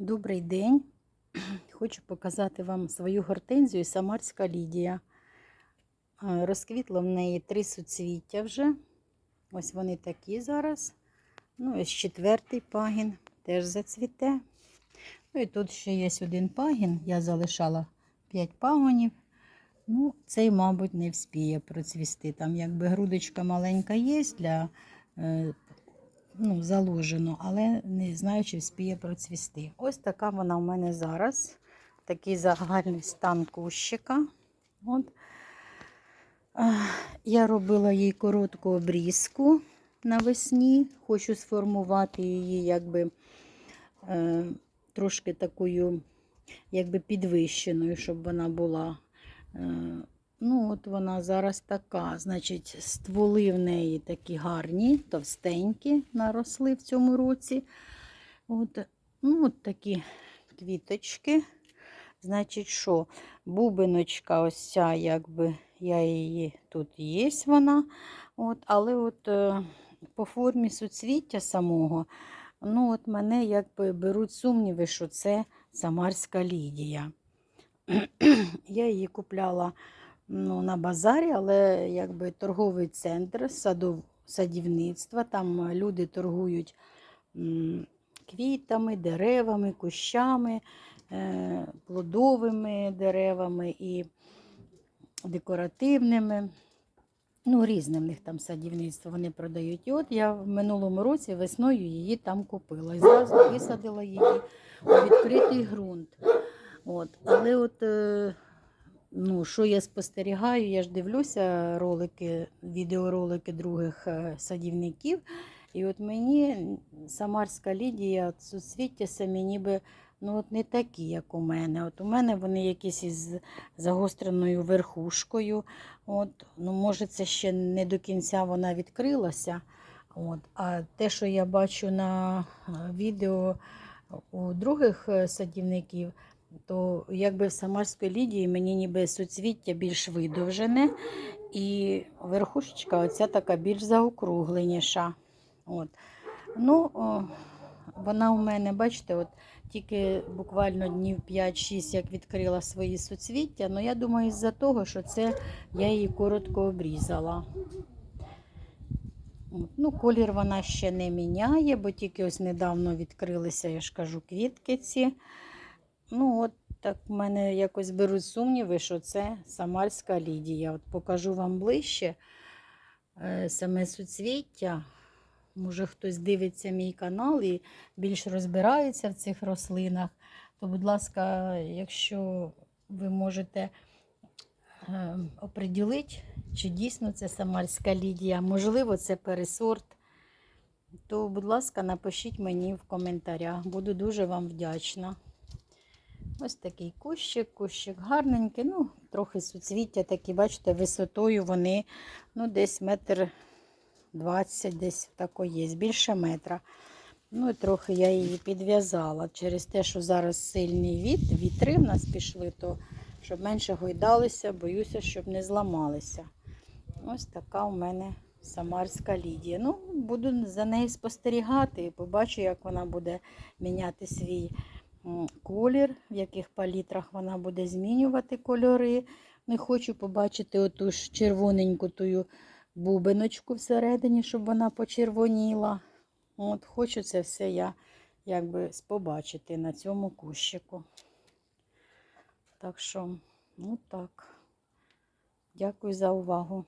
Добрий день. Хочу показати вам свою гортензію Самарська Лідія. Розквітло в неї три суцвіття вже. Ось вони такі зараз. Ну, ось четвертий пагін теж зацвіте. Ну і тут ще є один пагін. Я залишала 5 пагонів. Ну, цей, мабуть, не вспіє процвісти. Там якби грудочка маленька є для е, ну, заложено, але не знаю, чи вспіє процвісти. Ось така вона в мене зараз. Такий загальний стан кущика. От. Я робила їй коротку обрізку навесні. Хочу сформувати її якби е, трошки такою, якби підвищеною, щоб вона була. Е, Ну, от вона зараз така. Значить, стволи в неї такі гарні, товстенькі наросли в цьому році. От, ну, от такі квіточки. Значить, що? Бубиночка, ось ця, якби я її тут є вона. От, але от е, по формі суцвіття самого, ну, от мене якби беруть сумніви, що це Самарська Лідія. Я її купляла ну, на базарі, але якби торговий центр садов, садівництва. Там люди торгують квітами, деревами, кущами, е, плодовими деревами і декоративними. Ну, різне в них там садівництво вони продають. І от я в минулому році весною її там купила. І зразу висадила її у відкритий ґрунт. От. Але от е, ну, що я спостерігаю, я ж дивлюся ролики, відеоролики других е, садівників. І от мені Самарська Лідія, суцвіття самі ніби ну, от не такі, як у мене. От у мене вони якісь із загостреною верхушкою. От, ну, може, це ще не до кінця вона відкрилася. От. А те, що я бачу на е, відео у других е, садівників, то якби в Самарської Лідії мені ніби суцвіття більш видовжене, і верхушечка оця така більш заокругленіша. От. Ну, о, вона у мене, бачите, от тільки буквально днів 5-6, як відкрила свої суцвіття. Ну, я думаю, із-за того, що це я її коротко обрізала. Ну, колір вона ще не міняє, бо тільки ось недавно відкрилися, я ж кажу, квітки ці. Ну, от так в мене якось беруть сумніви, що це Самарська Лідія. От покажу вам ближче е, саме суцвіття. Може, хтось дивиться мій канал і більш розбирається в цих рослинах, то, будь ласка, якщо ви можете е, оприділити, чи дійсно це Самарська Лідія, можливо, це пересорт, то, будь ласка, напишіть мені в коментарях. Буду дуже вам вдячна. Ось такий кущик, кущик гарненький, ну, трохи суцвіття такі, бачите, висотою вони ну, десь метр двадцять, десь тако є, більше метра. Ну і трохи я її підв'язала. Через те, що зараз сильний віт, вітри в нас пішли, то щоб менше гойдалися, боюся, щоб не зламалися. Ось така у мене Самарська Лідія. Ну, буду за нею спостерігати побачу, як вона буде міняти свій колір, в яких палітрах вона буде змінювати кольори. Не хочу побачити оту ж червоненьку тую бубиночку всередині, щоб вона почервоніла. От, Хочу це все я якби побачити на цьому кущику. Так що, ну так. Дякую за увагу.